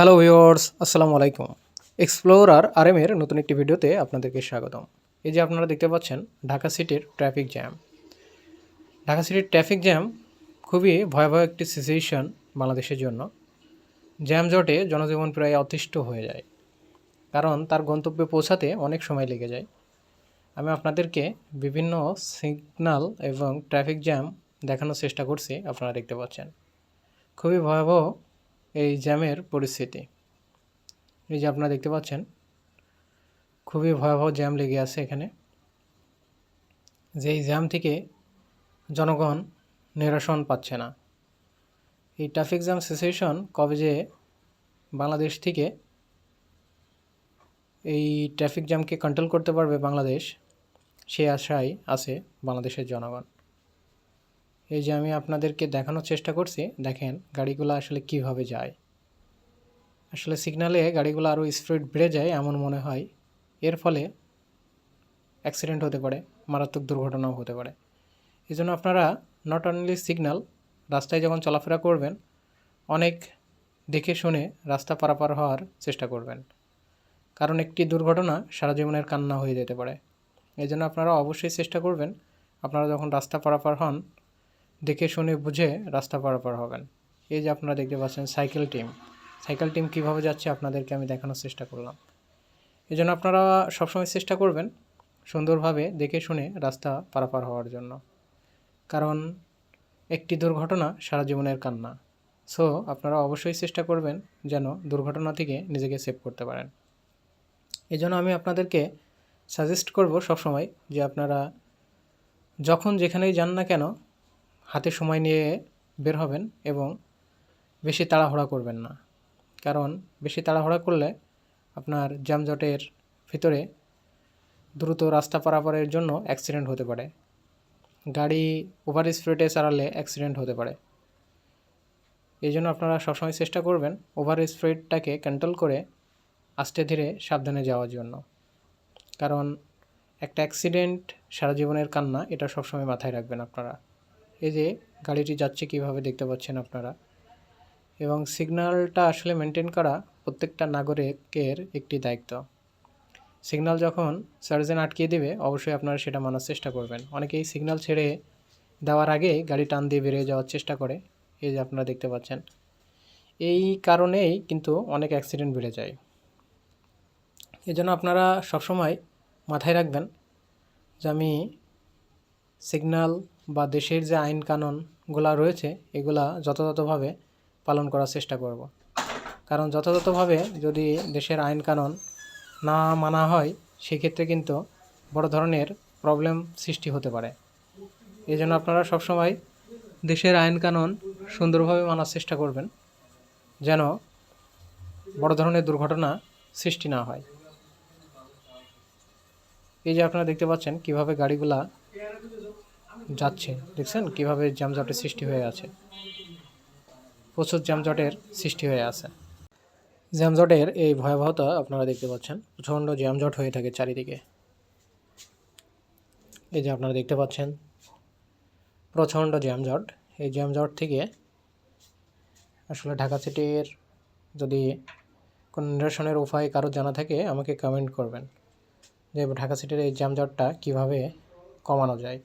Hello viewers আসসালামু আলাইকুম। Explorer আরএমের নতুন একটি ভিডিওতে আপনাদেরকে স্বাগতম। এই যে আপনারা দেখতে পাচ্ছেন, ঢাকা সিটির ট্রাফিক জ্যাম ঢাকা সিটির ট্রাফিক জ্যাম খুবই ভয়াবহ একটি সিচুয়েশন বাংলাদেশের জন্য। জ্যাম জটে জনজীবন প্রায় অতিষ্ঠ হয়ে যায়। কারণ তার গন্তব্যে পৌঁছাতে অনেক সময় লেগে যায়। আমি আপনাদেরকে বিভিন্ন সিগন্যাল এবং ট্রাফিক জ্যাম দেখানোর চেষ্টা করছি, আপনারা দেখতে পাচ্ছেন। খুবই ভয়াবহ এই জ্যামের পরিস্থিতি। এই যে আপনারা দেখতে পাচ্ছেন, খুবই ভয়াবহ জ্যাম লেগে আছে এখানে। যে এই জ্যাম থেকে জনগণ নিরসন পাচ্ছে না। এই ট্রাফিক জ্যাম সিচুয়েশন কবে যে বাংলাদেশ থেকে এই ট্রাফিক জ্যামকে কন্ট্রোল করতে পারবে বাংলাদেশ, সে আশায় আছে বাংলাদেশের জনগণ। এই যে আমি আপনাদেরকে দেখানোর চেষ্টা করছি, দেখেন গাড়িগুলো আসলে কীভাবে যায়। আসলে সিগনালে গাড়িগুলো আরও স্পিড বেড়ে যায় এমন মনে হয়। এর ফলে অ্যাক্সিডেন্ট হতে পারে, মারাত্মক দুর্ঘটনাও হতে পারে। এই জন্য আপনারা নট অনলি সিগনাল রাস্তায় যখন চলাফেরা করবেন, অনেক দেখে শুনে রাস্তা পারাপার হওয়ার চেষ্টা করবেন। কারণ একটি দুর্ঘটনা সারা জীবনের কান্না হয়ে যেতে পারে। এই জন্য আপনারা অবশ্যই চেষ্টা করবেন, আপনারা যখন রাস্তা পারাপার হন দেখে শুনে বুঝে রাস্তা পারাপার হবেন। এই যে আপনারা দেখতে পাচ্ছেন সাইকেল টিম। সাইকেল টিম কীভাবে যাচ্ছে আপনাদেরকে আমি দেখানোর চেষ্টা করলাম। এই জন্য আপনারা সবসময় চেষ্টা করবেন সুন্দরভাবে দেখে শুনে রাস্তা পারাপার হওয়ার জন্য। কারণ একটি দুর্ঘটনা সারা জীবনের কান্না। সো, আপনারা অবশ্যই চেষ্টা করবেন যেন দুর্ঘটনা থেকে নিজেকে সেভ করতে পারেন। এই জন্য আমি আপনাদেরকে সাজেস্ট করব সবসময় যে আপনারা যখন যেখানেই যান না কেন হাতে সময় নিয়ে বের হবেন এবং বেশি তাড়াহুড়া করবেন না। কারণ বেশি তাড়াহুড়া করলে আপনার জ্যামজটের ভিতরে দ্রুত রাস্তা পারাপারের জন্য অ্যাক্সিডেন্ট হতে পারে। গাড়ি ওভার স্পিডে চালালে অ্যাক্সিডেন্ট হতে পারে। এই জন্য আপনারা সবসময় চেষ্টা করবেন ওভার স্পিডটাকে কন্ট্রোল করে আস্তে ধীরে সাবধানে যাওয়ার জন্য। কারণ একটা অ্যাক্সিডেন্ট সারা জীবনের কান্না, এটা সবসময় মাথায় রাখবেন আপনারা। এই যে গাড়িটি যাচ্ছে কীভাবে দেখতে পাচ্ছেন আপনারা? এবং সিগন্যালটা আসলে মেনটেন করা প্রত্যেকটা নাগরিকের একটি দায়িত্ব। সিগন্যাল যখন সার্জেন আটকিয়ে দেবে, অবশ্যই আপনারা সেটা মানার চেষ্টা করবেন। অনেকেই সিগন্যাল ছেড়ে দেওয়ার আগে গাড়ি টান দিয়ে বেরিয়ে যাওয়ার চেষ্টা করে, এই যে আপনারা দেখতে পাচ্ছেন। এই কারণেই কিন্তু অনেক অ্যাক্সিডেন্ট বেড়ে যায়। এজন্য আপনারা সবসময় মাথায় রাখবেন যে আমি সিগন্যাল বা দেশের যে আইন কানুনগুলা রয়েছে, এগুলা যথাযথভাবে পালন করার চেষ্টা করব। কারণ যথাযথভাবে যদি দেশের আইন কানুন না মানা হয়, সেক্ষেত্রে কিন্তু বড় ধরনের প্রবলেম সৃষ্টি হতে পারে এই জন্য আপনারা সবসময় দেশের আইন কানুন সুন্দরভাবে মানার চেষ্টা করবেন, যেন বড় ধরনের দুর্ঘটনা সৃষ্টি না হয় এই যে আপনারা দেখতে পাচ্ছেন কীভাবে গাড়িগুলা যাচ্ছে। দেখছেন কীভাবে জ্যামজটের সৃষ্টি হয়ে আছে। প্রচুর জ্যামজটের সৃষ্টি হয়ে আছে। জ্যামজটের এই ভয়াবহতা আপনারা দেখতে পাচ্ছেন। প্রচণ্ড জ্যামজট হয়ে থাকে চারিদিকে। এই যে আপনারা দেখতে পাচ্ছেন, প্রচণ্ড জ্যামজট এই জ্যামজট থেকে আসলে ঢাকা সিটির যদি কোনো নিরসনের উপায় কারও জানা থাকে, আমাকে কমেন্ট করবেন যে ঢাকা সিটির এই জ্যামজটটা কীভাবে কমানো যায়।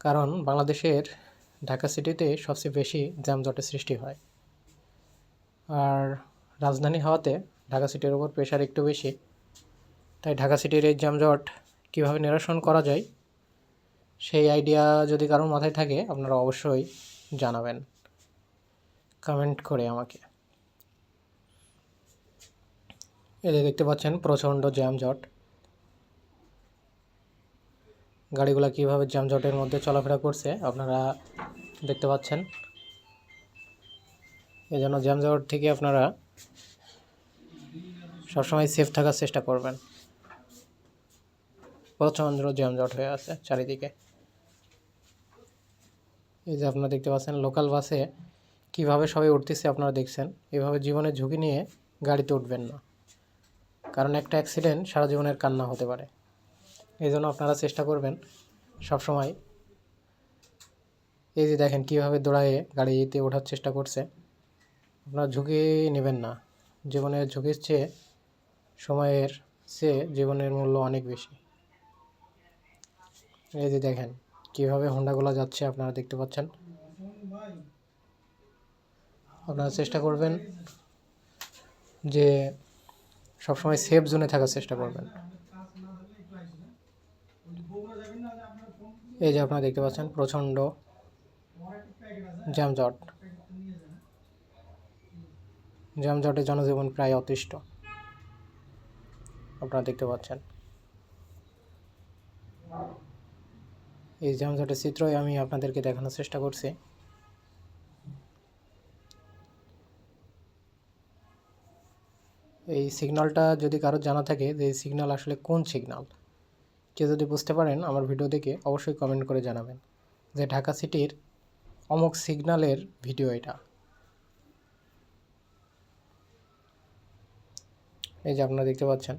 কারণ বাংলাদেশের ঢাকা সিটিতে সবচেয়ে বেশি জ্যামজটের সৃষ্টি হয়। আর রাজধানী হওয়াতে ঢাকা সিটির ওপর প্রেশার একটু বেশি। তাই ঢাকা সিটির এই জ্যামজট কীভাবে নিরসন করা যায়, সেই আইডিয়া যদি কারোর মাথায় থাকে, আপনারা অবশ্যই জানাবেন। কমেন্ট করে আমাকে। যে দেখতে পাচ্ছেন প্রচণ্ড জ্যামজট গাড়িগুলো কীভাবে জ্যামজটের মধ্যে চলাফেরা করছে, আপনারা দেখতে পাচ্ছেন। এই জন্য জ্যামজট থেকে আপনারা সবসময় সেফ থাকার চেষ্টা করবেন। প্রচণ্ড জ্যামজট হয়ে আছে চারিদিকে। এই যে আপনারা দেখতে পাচ্ছেন লোকাল বাসে কীভাবে সবাই উঠতেছে আপনারা দেখছেন। এভাবে জীবনের ঝুঁকি নিয়ে গাড়িতে উঠবেন না। কারণ একটা অ্যাক্সিডেন্ট সারা জীবনের কান্না হতে পারে। এই জন্য আপনারা চেষ্টা করবেন সবসময়। এই যে দেখেন কীভাবে দৌড়ায়ে গাড়িতে ওঠার চেষ্টা করছে। আপনারা ঝুঁকি নেবেন না। জীবনের ঝুঁকির চেয়ে সময়ের চেয়ে জীবনের মূল্য অনেক বেশি। এই যে দেখেন কীভাবে হোন্ডাগুলো যাচ্ছে আপনারা দেখতে পাচ্ছেন। আপনারা চেষ্টা করবেন যে সবসময় সেফ জোনে থাকার চেষ্টা করবেন। এই যে আপনারা দেখতে পাচ্ছেন, প্রচণ্ড জ্যামজট জ্যামজটে জনজীবন প্রায় অতিষ্ঠ। আপনারা দেখতে পাচ্ছেন। এই জ্যামজটের চিত্রই আমি আপনাদেরকে দেখানোর চেষ্টা করছি। এই সিগন্যালটা যদি কারোর জানা থাকে যে সিগন্যাল আসলে কোন সিগন্যাল কেউ যদি বুঝতে পারেন আমার ভিডিও দেখে, অবশ্যই কমেন্ট করে জানাবেন যে ঢাকা সিটির অমুক সিগন্যালের ভিডিও এটা। এই যে আপনারা দেখতে পাচ্ছেন,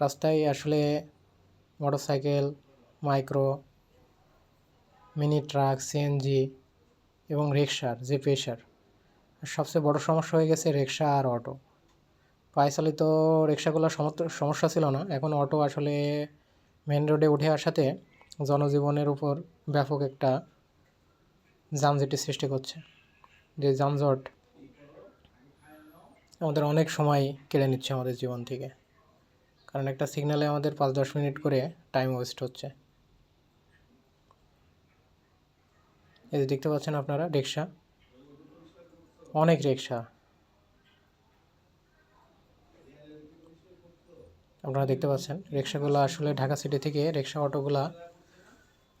রাস্তায় আসলে motorcycle, micro, mini truck CNG এবং রিক্সার যে প্রেশার সবচেয়ে বড় সমস্যা হয়ে গেছে রিক্সা আর অটো। পায়ে চালিত রিক্সাগুলোর সমত- সমস্যা ছিল না। এখন অটো আসলে মেন রোডে উঠে আসাতে জনজীবনের উপর ব্যাপক একটা যানজটের সৃষ্টি করছে। যে যানজট আমাদের অনেক সময় কেড়ে নিচ্ছে আমাদের জীবন থেকে। কারণ একটা সিগন্যালে আমাদের পাঁচ দশ মিনিট করে টাইম ওয়েস্ট হচ্ছে। এই যে দেখতে পাচ্ছেন আপনারা, রিক্সা। অনেক রিক্সা। আপনারা দেখতে পাচ্ছেন। রিক্সাগুলো আসলে ঢাকা সিটি থেকে রিক্সা অটোগুলা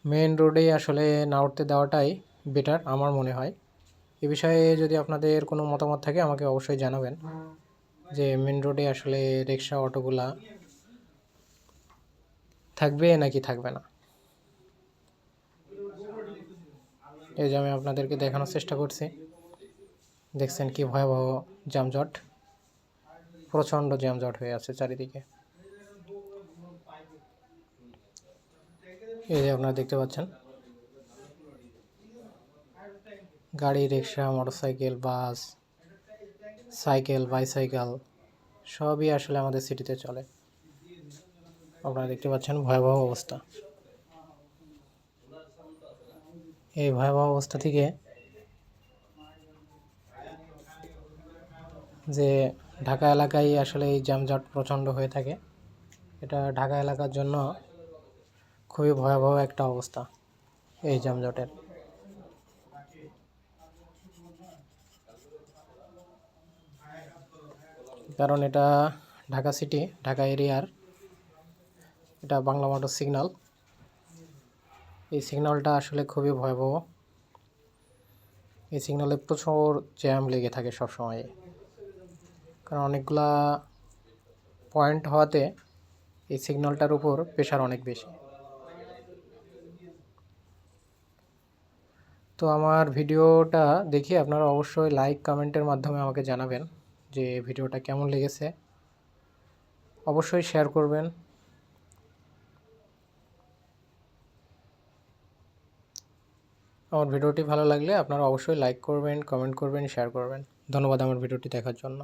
মেন রোডে আসলে না উঠতে দেওয়াটাই বেটার আমার মনে হয়। এ বিষয়ে যদি আপনাদের কোনো মতামত থাকে, আমাকে অবশ্যই জানাবেন যে মেন রোডে আসলে রিক্সা, অটোগুলা থাকবে নাকি থাকবে না। এই যে আমি আপনাদেরকে দেখানোর চেষ্টা করছি। দেখছেন কি ভয়াবহ যানজট, প্রচণ্ড যানজট হয়ে আছে চারিদিকে। এই যে আপনারা দেখতে পাচ্ছেন। গাড়ি, rickshaw, motorcycle, bus, cycle, bicycle সবই আসলে আমাদের সিটিতে চলে। আপনারা দেখতে পাচ্ছেন ভয়াবহ অবস্থা। এই ভয়াবহ অবস্থা থেকে যে ঢাকা এলাকায় আসলে এই যানজট প্রচণ্ড হয়ে থাকে, এটা ঢাকা এলাকার জন্য খুবই ভয়াবহ একটা অবস্থা এই যানজটের। কারণ এটা ঢাকা সিটি, ঢাকা এরিয়ার এটা বাংলা মোটর সিগন্যাল। এই সিগন্যালটা আসলে খুবই ভয়াবহ। এই সিগন্যালে প্রচুর জ্যাম লেগে থাকে সব সময় কারণ অনেকগুলা পয়েন্ট হওয়াতে এই সিগন্যালটার উপর প্রেশার অনেক বেশি। তো আমার ভিডিওটা দেখি আপনারা অবশ্যই লাইক কমেন্টের মাধ্যমে আমাকে জানাবেন যে ভিডিওটা কেমন লেগেছে। অবশ্যই শেয়ার করবেন। আমার ভিডিওটি ভালো লাগলে আপনারা অবশ্যই লাইক করবেন কমেন্ট করবেন শেয়ার করবেন। ধন্যবাদ আমার ভিডিওটি দেখার জন্য।